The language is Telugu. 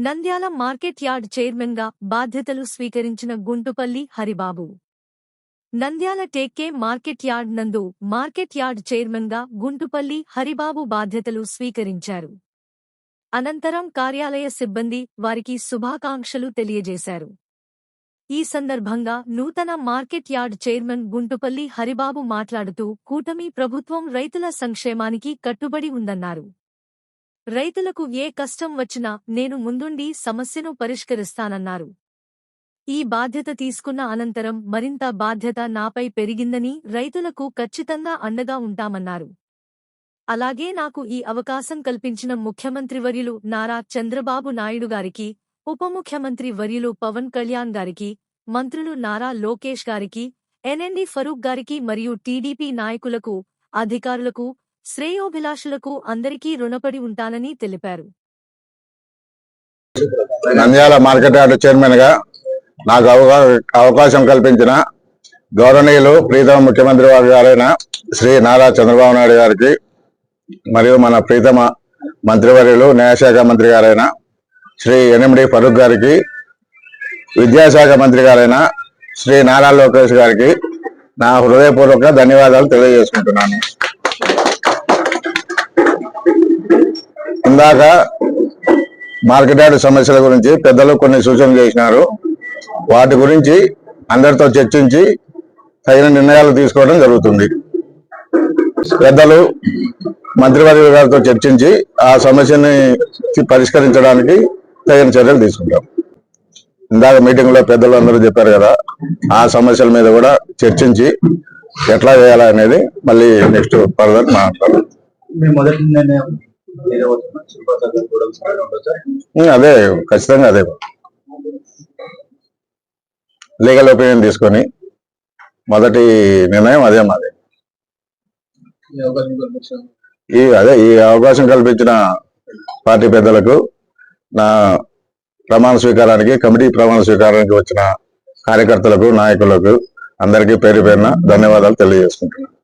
నంద్యాల మార్కెట్ యార్డ్ చైర్మన్గా బాధ్యతలు స్వీకరించిన గుంటుపల్లి హరిబాబు. నంద్యాల టేక్కే మార్కెట్ యార్డ్ నందు మార్కెట్ యార్డ్ చైర్మన్గా గుంటుపల్లి హరిబాబు బాధ్యతలు స్వీకరించారు. అనంతరం కార్యాలయ సిబ్బంది వారికి శుభాకాంక్షలు తెలియజేశారు. ఈ సందర్భంగా నూతన market yard chairman Guntupalli Haribabu మాట్లాడుతూ కూటమి ప్రభుత్వం రైతుల సంక్షేమానికి కట్టుబడి ఉందన్నారు. రైతులకు ఏ కష్టం వచ్చినా నేను ముందుండి సమస్యను పరిష్కరిస్తానన్నారు. ఈ బాధ్యత తీసుకున్న అనంతరం మరింత బాధ్యత నాపై పెరిగిందని రైతులకు ఖచ్చితంగా అండగా ఉంటామన్నారు. అలాగే నాకు ఈ అవకాశం కల్పించిన ముఖ్యమంత్రి వర్యులు నారా చంద్రబాబు నాయుడు గారికి ఉప ముఖ్యమంత్రి వర్యులు పవన్ కళ్యాణ్ గారికి మంత్రులు నారా లోకేష్ గారికి ఎన్ఎండి ఫరూక్ గారికి మరియు టీడీపీ నాయకులకు అధికారులకు శ్రేయోభిలాషులకు అందరికీ రుణపడి ఉంటానని తెలిపారు. నంద్యాల మార్కెట్ యార్డ్ చైర్మన్గా నాకు అవకా- అవకాశం కల్పించిన గౌరవనీయులు ప్రీతమ ముఖ్యమంత్రి వారి గారైన శ్రీ నారా చంద్రబాబు నాయుడు గారికి మరియు మన ప్రీతమ మంత్రివర్యులు న్యాయశాఖ మంత్రి గారైన శ్రీ ఎనిమిడి ఫరూక్ గారికి విద్యాశాఖ మంత్రి గారైన శ్రీ నారా లోకేష్ గారికి నా హృదయపూర్వక ధన్యవాదాలు తెలియజేసుకుంటున్నాను. ఇందాక మార్కెట్ యార్డ్ సమస్యల గురించి పెద్దలు కొన్ని సూచనలు చేసినారు. వాటి గురించి అందరితో చర్చించి తగిన నిర్ణయాలు తీసుకోవడం జరుగుతుంది. పెద్దలు మంత్రివర్యుల గారితో చర్చించి ఆ సమస్యని పరిష్కరించడానికి తగిన చర్యలు తీసుకుంటాం. ఇందాక మీటింగ్లో పెద్దలు అందరూ చెప్పారు కదా ఆ సమస్యల మీద కూడా చర్చించి ఎట్లా చేయాలనేది మళ్ళీ నెక్స్ట్ ఫర్దర్ మాట్లాడతాం. అదే ఖచ్చితంగా అదే. లీగల్ ఒపీనియన్ తీసుకొని మొదటి నిర్ణయం అదే మాది. ఈ అదే ఈ అవకాశం కల్పించిన పార్టీ పెద్దలకు నా ప్రమాణ స్వీకారానికి కమిటీ ప్రమాణ స్వీకారానికి వచ్చిన కార్యకర్తలకు నాయకులకు అందరికీ పేరు పేరున ధన్యవాదాలు తెలియజేసుకుంటున్నాను.